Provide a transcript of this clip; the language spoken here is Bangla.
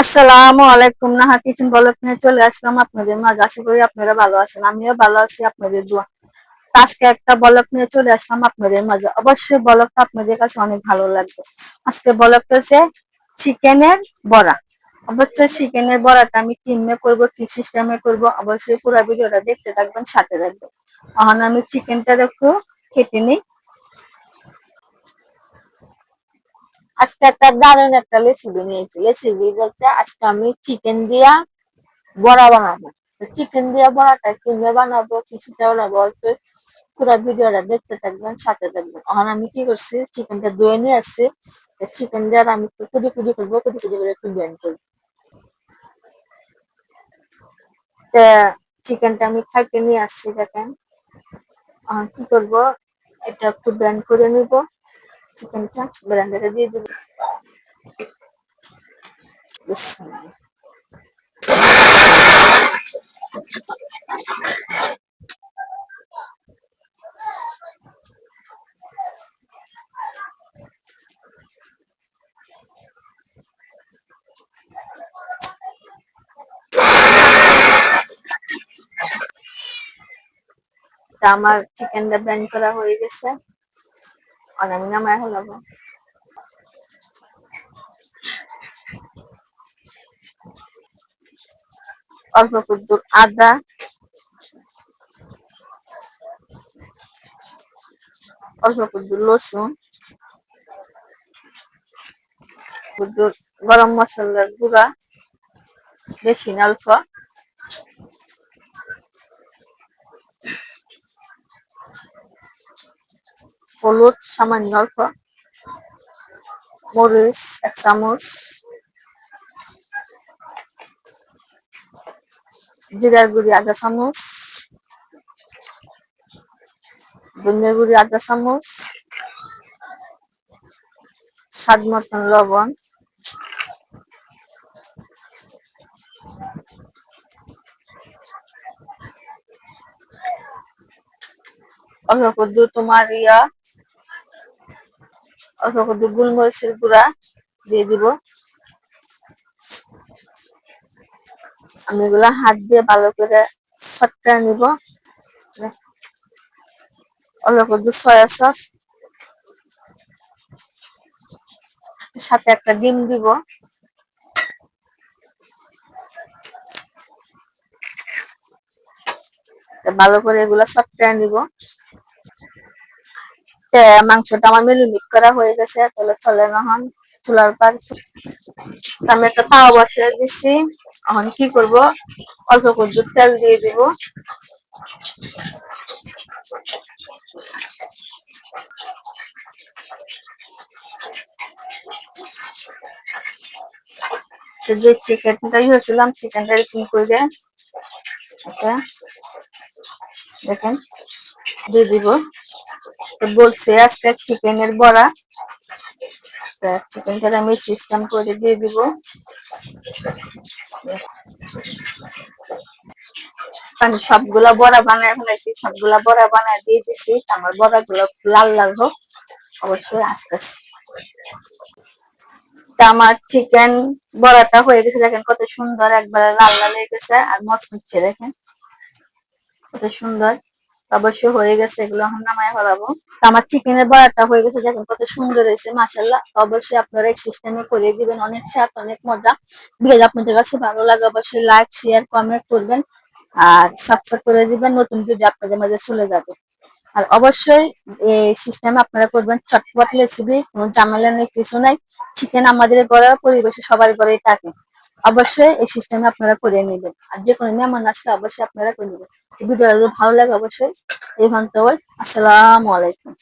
আসসালামু আলাইকুম, নাহা কিচেন ব্লগ নিয়ে চলে আসলাম আপনাদের মাঝে। আশা করি আপনারা ভালো আছেন, আমিও ভালো আছি, আপনাদের দোয়া। আজকে একটা বলক নিয়ে চলে আসলাম আপনাদের মাঝে। অবশ্যই বলকটা আপনাদের কাছে অনেক ভালো লাগবে। আজকে বলকটা হচ্ছে চিকেনের বড়া। অবশ্যই চিকেনের বড়াটা আমি কিনমে করব, কি সিস্টেমে করব, অবশ্যই পুরো ভিডিওটা দেখতে থাকবেন, সাথে থাকবেন। এখন আমি চিকেনটা একটু কেটে নিই। আজকে একটা দারুণ একটা রেসিপি নিয়েছি। রেসিপি বলতে আজকে আমি চিকেন দিয়া বড়া বানাবো। চিকেন দিয়া বড়াটা কীভাবে বানাবো, কিছুটা বানাবো, অবশ্যই পুরো ভিডিওটা দেখতে থাকবেন, সাথে থাকবেন। এখন আমি কি করছি চিকেনটা ধুয়ে নিয়ে আসছি। চিকেন দিয়ে আমি একটু কুড়ি কুড়ি করব কুড়ি কুড়ি করে একটু ব্যান করব। চিকেনটা আমি খাইতে নিয়ে আসছি, দেখেন। কি করব, এটা একটু ব্যান করে নিব। চিকেনটা ব্লেন্ডারে দিয়ে দিব আমার চিকেনটা ব্যান করা হয়ে গেছে আর আমি নামায় হলাবো অল্প কুদ্দুর আদা অল্প কুদ্দুর রসুন কুদ্দুর গরম মশলার গুঁড়া বেশি না অল্প হলুদ সামান্য অল্প মরিচ এক চামচ জিরার গুঁড়ি আধা চামচ ধনিয়া গুঁড়ি আধা চামচ স্বাদ মতন লবণ অল্প কদ্দু তোমার ইয়া অল্প কদ্দু গোলমরিচের গুঁড়া দিয়ে দিব। আমি এগুলা হাত দিয়ে ভালো করে সটকা নিব। অল্প কদ্দু সয়া সস সাথে একটা ডিম দিব। ভালো করে এগুলা সবটা নিব। মাংসটা আমার মিলিমিট করা হয়ে গেছে, তাহলে চলে নহন চুলার পার আমি একটা তাওয়া বসে দিচ্ছি এখন কি করব? অল্প করে তেল দিয়ে দিব। যে চিকেনটা হয়েছিলাম চিকেনটা এরকম করে আচ্ছা দেখেন, দিয়ে দিব। বলছে, আজকে চিকেনের বড়া। চিকেনটা আমি সিস্টেম করে দিয়ে দিব। আমি সবগুলা বড়া বানায় ফেলেছি, সবগুলা বড়া বানায় দিয়ে দিছি। আমার বড়া গুলো লাল লাল হোক, অবশ্যই আস্তে আস্তে। আমার চিকেন বড়াটা হয়ে গেছে, দেখেন কত সুন্দর, একবারে লাল লাল হয়ে গেছে, আর মচমুচ্ছে দেখেন। কত সুন্দর। অবশ্যই হয়ে গেছে, এগুলো এখন নামায় ফেলাবো। আমার চিকেনের বড়াটা হয়ে গেছে, দেখেন কত সুন্দর হয়েছে মাসাল্লাহ অবশ্যই আপনারা এই সিস্টেমে করে দিবেন, অনেক স্বাদ, অনেক মজা। ভিডিও আপনাদের কাছে ভালো লাগে অবশ্যই লাইক শেয়ার কমেন্ট করবেন। আর সাবস্ক্রাইব করে দিবেন, নতুন ভিডিও আপনাদের মাঝে চলে যাবে। আর অবশ্যই এই সিস্টেমে আপনারা করবেন চটপট রেসিপি কোনো ঝামেলা নেই, কিছু নাই। চিকেন আমাদের ঘরে পরিবেশে সবার ঘরেই থাকে। অবশ্যই এই সিস্টেমে আপনারা করে নেবেন। আর যে কোনো মেহমান আসলে অবশ্যই আপনারা করে নেবেন। ভিডিওটা ভালো লাগে অবশ্যই এই ভান্ত আসসালামু আলাইকুম।